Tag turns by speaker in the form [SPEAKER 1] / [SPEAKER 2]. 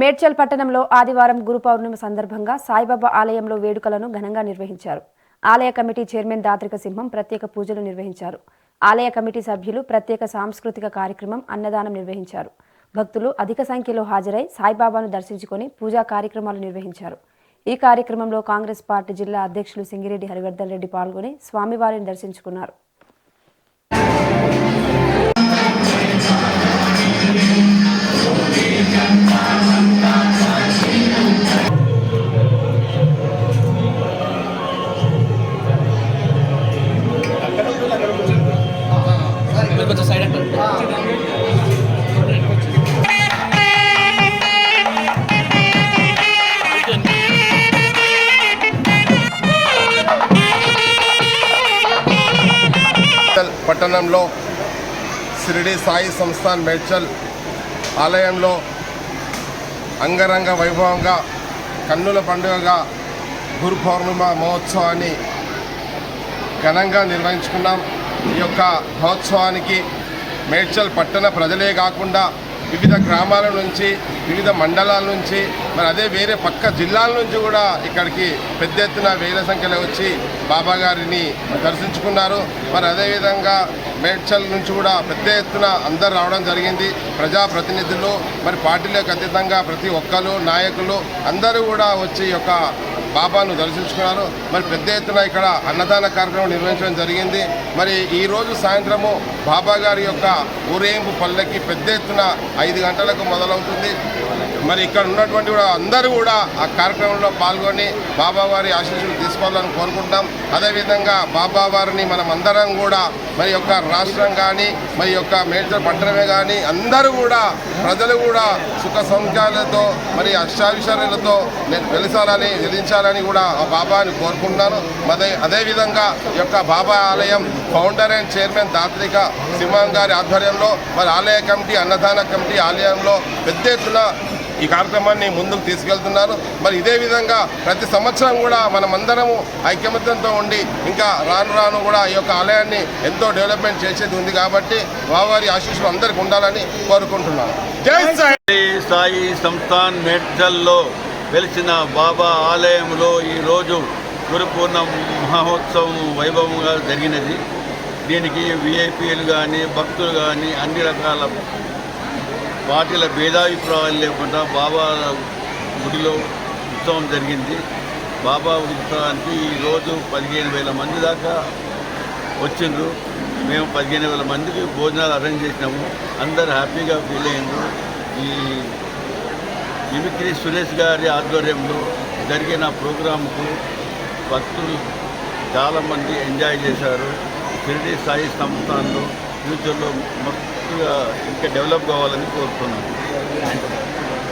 [SPEAKER 1] మేడ్చల్ పట్టణంలో ఆదివారం గురు పౌర్ణమి సందర్భంగా సాయిబాబా ఆలయంలో వేడుకలను ఘనంగా నిర్వహించారు. ఆలయ కమిటీ చైర్మన్ దాత్రిక సింహం ప్రత్యేక పూజలు నిర్వహించారు. ఆలయ కమిటీ సభ్యులు ప్రత్యేక సాంస్కృతిక కార్యక్రమం అన్నదానం నిర్వహించారు. భక్తులు అధిక సంఖ్యలో హాజరై సాయిబాబాను దర్శించుకొని పూజా కార్యక్రమాలు నిర్వహించారు. ఈ కార్యక్రమంలో కాంగ్రెస్ పార్టీ జిల్లా అధ్యక్షులు సింగిరెడ్డి హరివర్ధన్ రెడ్డి పాల్గొని స్వామివారిని దర్శించుకున్నారు.
[SPEAKER 2] పట్టణంలో షిరిడి సాయి సంస్థాన్ మేడ్చల్ ఆలయంలో అంగరంగ వైభవంగా కన్నుల పండుగగా గురు పౌర్ణిమ మహోత్సవాన్ని ఘనంగా నిర్వహించుకున్నాం. ఈ యొక్క మహోత్సవానికి మేడ్చల్ పట్టణ ప్రజలే కాకుండా వివిధ గ్రామాల నుంచి వివిధ మండలాల నుంచి మరి అదే వేరే పక్క జిల్లాల నుంచి కూడా ఇక్కడికి పెద్ద ఎత్తున వేల సంఖ్యలో వచ్చి బాబా గారిని దర్శించుకున్నారు. మరి అదేవిధంగా మేడ్చల్ నుంచి కూడా పెద్ద ఎత్తున అందరు రావడం జరిగింది. ప్రజాప్రతినిధులు మరి పార్టీలకు అతీతంగా ప్రతి ఒక్కరు నాయకులు అందరూ కూడా వచ్చి ఈ యొక్క బాబాను దర్శించుకున్నారు మరి పెద్ద ఎత్తున ఇక్కడ అన్నదాన కార్యక్రమం నిర్వహించడం జరిగింది. మరి ఈరోజు సాయంత్రము బాబా గారి యొక్క ఊరేంపు పల్లెకి పెద్ద ఎత్తున ఐదు గంటలకు మొదలవుతుంది. మరి ఇక్కడ ఉన్నటువంటి కూడా అందరూ కూడా ఆ కార్యక్రమంలో పాల్గొని బాబావారి ఆశీస్సులు తీసుకోవాలని కోరుకుంటాం. అదేవిధంగా బాబావారిని మనం అందరం కూడా మరి యొక్క రాష్ట్రం కానీ మరి యొక్క మేడ్చల్ పట్టణమే కానీ అందరూ కూడా ప్రజలు కూడా సుఖ సంఖ్యాలతో మరి అష్టావిషయాలతో వెలిసాలని వెలించాలని కూడా ఆ బాబాని కోరుకుంటున్నాను. అదే అదేవిధంగా ఈ యొక్క బాబా ఆలయం ఫౌండర్ అండ్ చైర్మన్ దాత్రిక సింహం గారి ఆధ్వర్యంలో మరి ఆలయ కమిటీ అన్నదాన కమిటీ ఆలయంలో పెద్ద ఎత్తున ఈ కార్యక్రమాన్ని ముందుకు తీసుకెళ్తున్నారు. మరి ఇదే విధంగా ప్రతి సంవత్సరం కూడా మనమందరము ఐక్యమత్యంతో ఉండి ఇంకా రాను రాను కూడా ఈ యొక్క ఆలయాన్ని ఎంతో డెవలప్మెంట్ చేసేది ఉంది కాబట్టి బాబారి ఆశీస్సులు అందరికీ ఉండాలని కోరుకుంటున్నాను. జై సాయి!
[SPEAKER 3] సాయి సంస్థాన్ మేడ్చల్లో వెలిసిన బాబా ఆలయంలో ఈరోజు గురుపూర్ణ మహోత్సవం వైభవంగా జరిగినది. దీనికి విఐపీలు కానీ భక్తులు కానీ అన్ని రకాల పార్టీల భేదాభిప్రాయాలు లేకుండా బాబా గుడిలో ఉత్సవం జరిగింది. బాబా ఉత్సవానికి ఈరోజు పదిహేను వేల మంది దాకా వచ్చిండ్రు. మేము పదిహేను వేల మందికి భోజనాలు అరేంజ్ చేసినాము. అందరు హ్యాపీగా ఫీల్ అయ్యిండ్రు. ఈ మిమిక్రీ సురేష్ గారి ఆధ్వర్యంలో జరిగిన ప్రోగ్రాంకు భక్తులు చాలామంది ఎంజాయ్ చేశారు. షిరిడి సాయి సంస్థానంలో ఫ్యూచర్లో ఇంకా డెవలప్ కావాలని కోరుతున్నాను.